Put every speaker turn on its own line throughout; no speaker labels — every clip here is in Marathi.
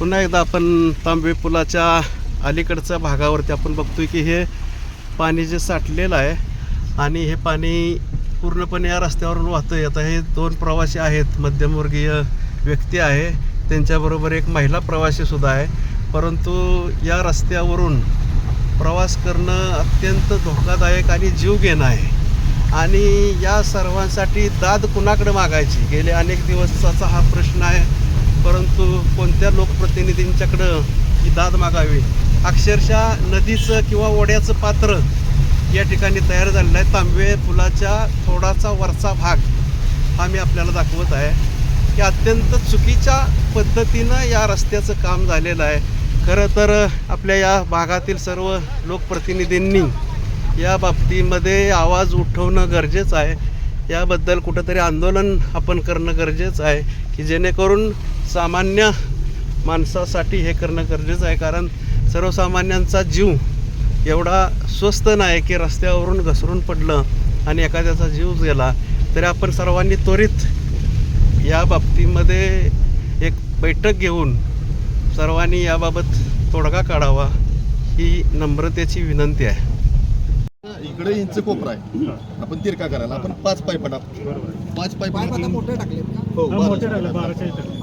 पुन्हा एकदा आपण तांबे पुलाच्या अलीकडच्या भागावरती आपण बघतोय की हे पाणी जे साठलेलं आहे आणि हे पाणी पूर्णपणे या रस्त्यावरून वाहतं आता हे दोन प्रवासी आहेत मध्यमवर्गीय व्यक्ती आहे. त्यांच्याबरोबर एक महिला प्रवासीसुद्धा आहे. परंतु या रस्त्यावरून प्रवास करणं अत्यंत धोकादायक आणि जीव घेणं आहे. आणि या सर्वांसाठी दाद कुणाकडे मागायची? गेले अनेक दिवसाचा हा प्रश्न आहे. परंतु कोणत्या लोकप्रतिनिधींच्याकडं ही दाद मागावी? अक्षरशः नदीचं किंवा ओढ्याचं पात्र या ठिकाणी तयार झालेलं आहे. तांबे पुलाच्या थोडासा वरचा भाग हा मी आपल्याला दाखवत आहे. की अत्यंत चुकीच्या पद्धतीनं या रस्त्याचं काम झालेलं आहे. खरं तर आपल्या या भागातील सर्व लोकप्रतिनिधींनी या बाबतीमध्ये आवाज उठवणं गरजेचं आहे. याबद्दल कुठंतरी आंदोलन आपण करणं गरजेचं आहे की जेणेकरून सामान्य माणसासाठी हे करणं गरजेचं आहे कारण सर्वसामान्यांचा जीव एवढा स्वस्त नाही की रस्त्यावरून घसरून पडलं आणि एखाद्याचा जीव गेला तरी आपण सर्वांनी त्वरित या बाबतीमध्ये एक बैठक घेऊन सर्वांनी याबाबत तोडगा काढावा ही नम्रतेची विनंती आहे.
इकडे इंच कोपरा आहे. आपण तिरका करायला. आपण पाच पाईप टाकू. पाच पाईप
मोठे टाकलेत का?
हो.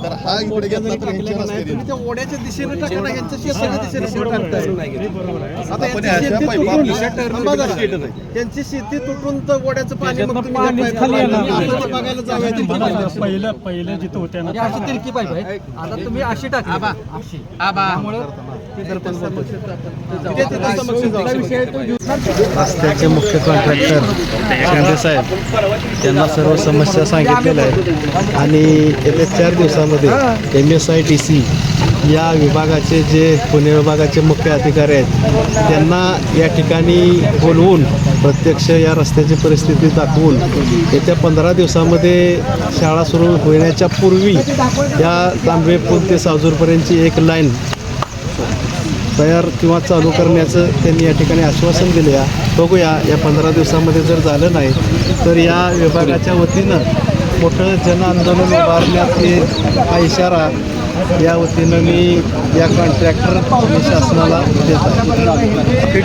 तर हा इकडे घेतला तर ह्यांच्या रस्ते देईल.
ओढ्याच्या दिशेने टाका ना यांच्या शेताच्या दिशेने सुरू टाकताय आता
आपण
यांची
ह्याच्या
शेती
पाईप
तुटून
आपल्या
थांबा जरा.
शेतात आहे.
त्यांची शेती तुटून तर ओढ्याचं पाणी मग तुम्ही
खाली येणार.
बघायला तिथे पाणी.
पहिलं पहिलं जिथं होत्या ना
अशी तिरकी आहे आता तुम्ही अशी टाकली. अशी. त्यामुळं
रस्त्याचे मुख्य कॉन्ट्रॅक्टर शिंदे साहेब त्यांना सर्व समस्या सांगितलेल्या आहेत. आणि येत्या चार दिवसामध्ये M S I T C या विभागाचे जे पुणे विभागाचे मुख्य अधिकारी आहेत त्यांना या ठिकाणी बोलवून प्रत्यक्ष या रस्त्याची परिस्थिती दाखवून येत्या पंधरा दिवसामध्ये शाळा सुरू होण्याच्या पूर्वी या तांबे पूल ते सावजूरपर्यंतची एक लाईन तयार किंवा चालू करण्याचं त्यांनी या ठिकाणी आश्वासन दिले. आहे बघूया या पंधरा दिवसामध्ये जर झालं नाही तर या विभागाच्या वतीनं मोठं जन आंदोलन उभारण्यात हा इशारा या वतीनं मी या कॉन्ट्रॅक्टर शासनाला देत आहे.